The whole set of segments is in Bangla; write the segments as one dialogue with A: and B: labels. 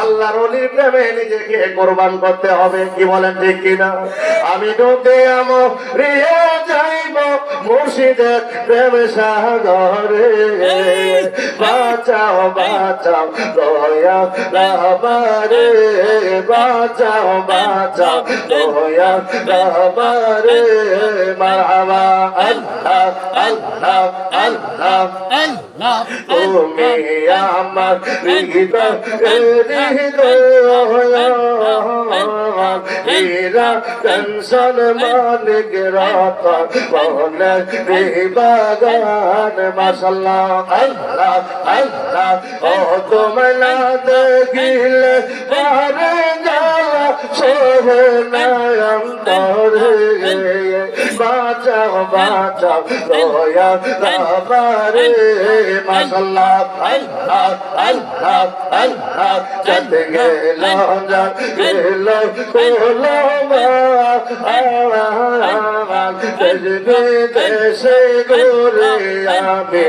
A: আল্লাহর অলির প্রেমে নিজেকে কোরবান করতে হবে কি বলেন ঠিক কিনা? আমি ডুবে আমো রিয়ে যাইব মুর্শিদের প্রেম সাগরে। বাঁচাও বাঁচাও দয়া রাহবারে। বাঁচাও বাঁচাও দয়া রাহবারে। মারহাবা আল্লাহ। আল্লাহ আল্লাহ
B: আল্লাহ
A: তুমি আমার হৃদয় হৃদয় টেনশন মালিক রাত বলে বাগান মাসাল্লাহ আল্লাহ আল্লাহ ও তোমলা দেখিলে পারে জ্বালা নয়ন ধরে বাঁচাও বাঁচাও দয়া রাবারে মাশাল্লাহ আল্লাহ আল্লাহ আল্লাহ চলে গেল যা গেল কোলো মা দেশে ঘুরে আমি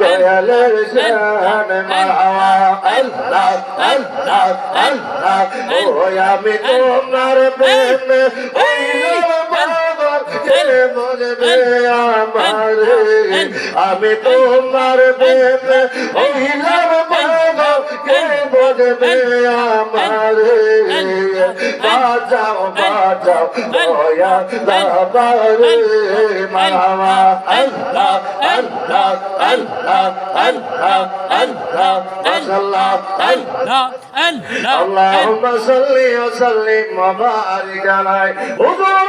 A: দয়ালের শান মাওয়া আল্লাহ আল্লাহ আল্লাহ ও আমি তোমার প্রেমে আমি তোমার প্রেমে হইলাম পাগল কে বলবে আমার বাঁচাও বাঁচাও দয়া দাবারে মাওয়া আল্লাহ আল্লাহ আল্লাহ আল্লাহ আল্লাহ আল্লাহ আল্লাহ
B: আল্লাহ আল্লাহ
A: اللهم صل وسلم وبارك عليه حضور